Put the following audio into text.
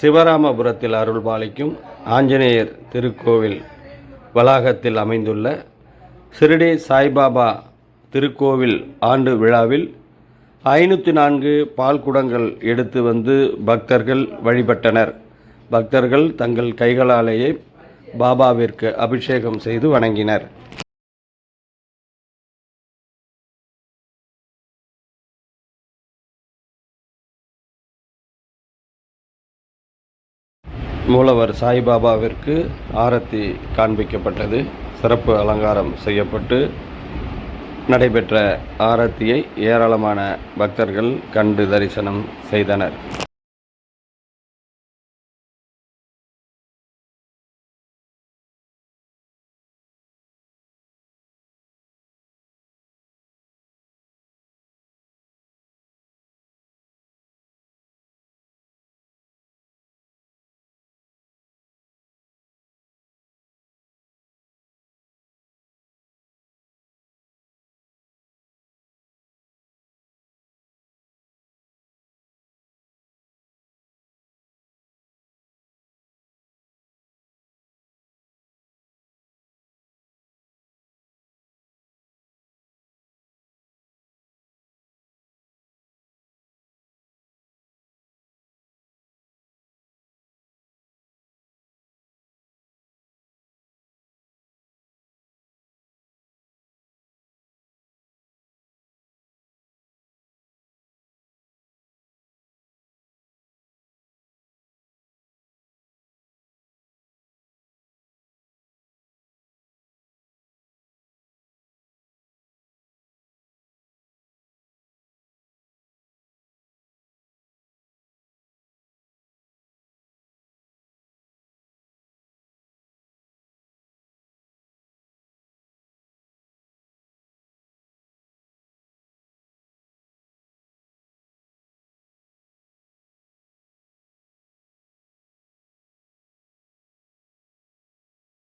சிவராமபுரத்தில் அருள்பாலிக்கும் ஆஞ்சநேயர் திருக்கோவில் வளாகத்தில் அமைந்துள்ள சிறுடி சாய்பாபா திருக்கோவில் ஆண்டு விழாவில் ஐநூற்றி நான்கு பால் குடங்கள் எடுத்து வந்து பக்தர்கள் வழிபட்டனர். பக்தர்கள் தங்கள் கைகளாலேயே பாபாவிற்கு அபிஷேகம் செய்து வணங்கினர். மூலவர் சாய்பாபாவிற்கு ஆரத்தி காண்பிக்கப்பட்டது. சிறப்பு அலங்காரம் செய்யப்பட்டு நடைபெற்ற ஆரத்தியை ஏராளமான பக்தர்கள் கண்டு தரிசனம் செய்தனர்.